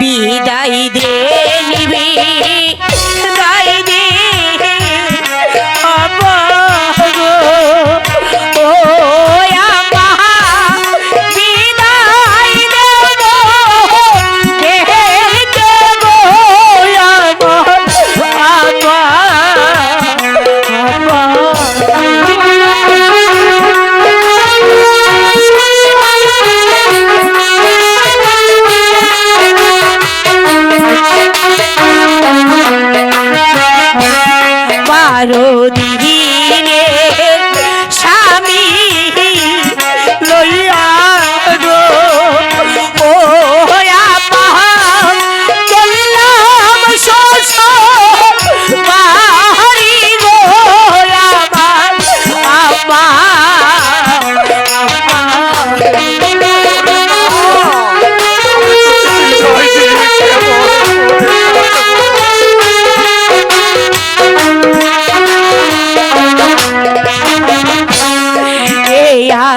বিদায় দে বারো দিনে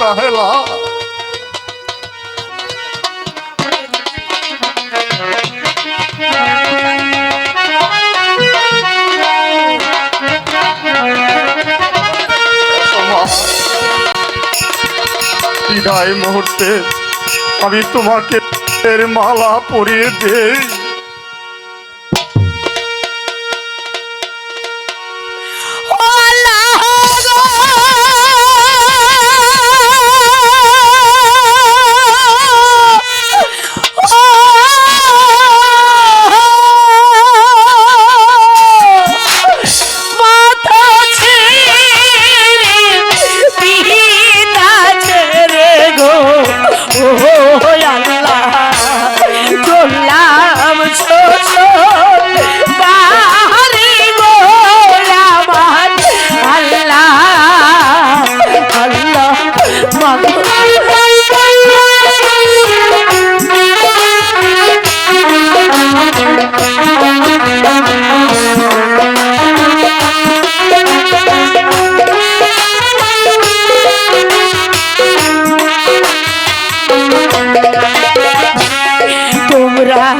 তাহলে। বিদায় মুহূর্তে আমি তোমাকে মালা পরিয়ে দেই।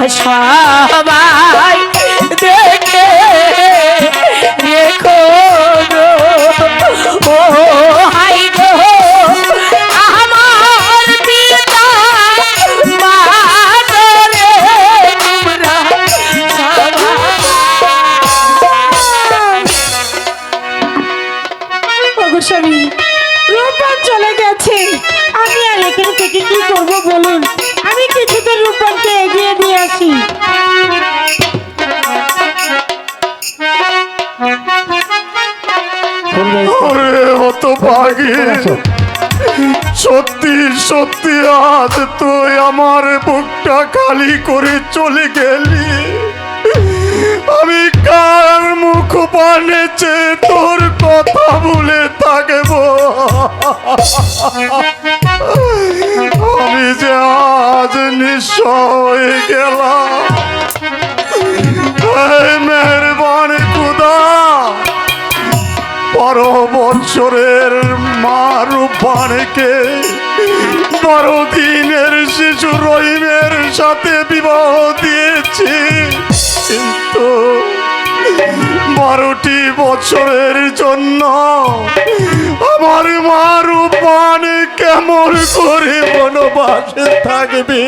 সবাই দেখে গো। ও হাই গো, আমার পিতা মাতরে তোমরা ওগো স্বামী চলে গেছে। আমি আর এখানে থেকে কি করব বলুন? আমি আসি। ওরে হত ভাগি সত্যি সত্যি আজ তুই আমার বুকটা খালি করে চলে গেলি। আমি কার মুখ বানেছে তোর কথা বলে থাকব। আমি যে আজ নিঃস্ব হয়ে গেলাম মেহরবান খুদা বারো বছরের মা রূপানকে বারো দিনের শিশু রহিমের সাথে বিবাহ দিয়েছি। কিন্তু বারোটি বছরের জন্য আমার মা কেমন করে বনবাসে থাকবে।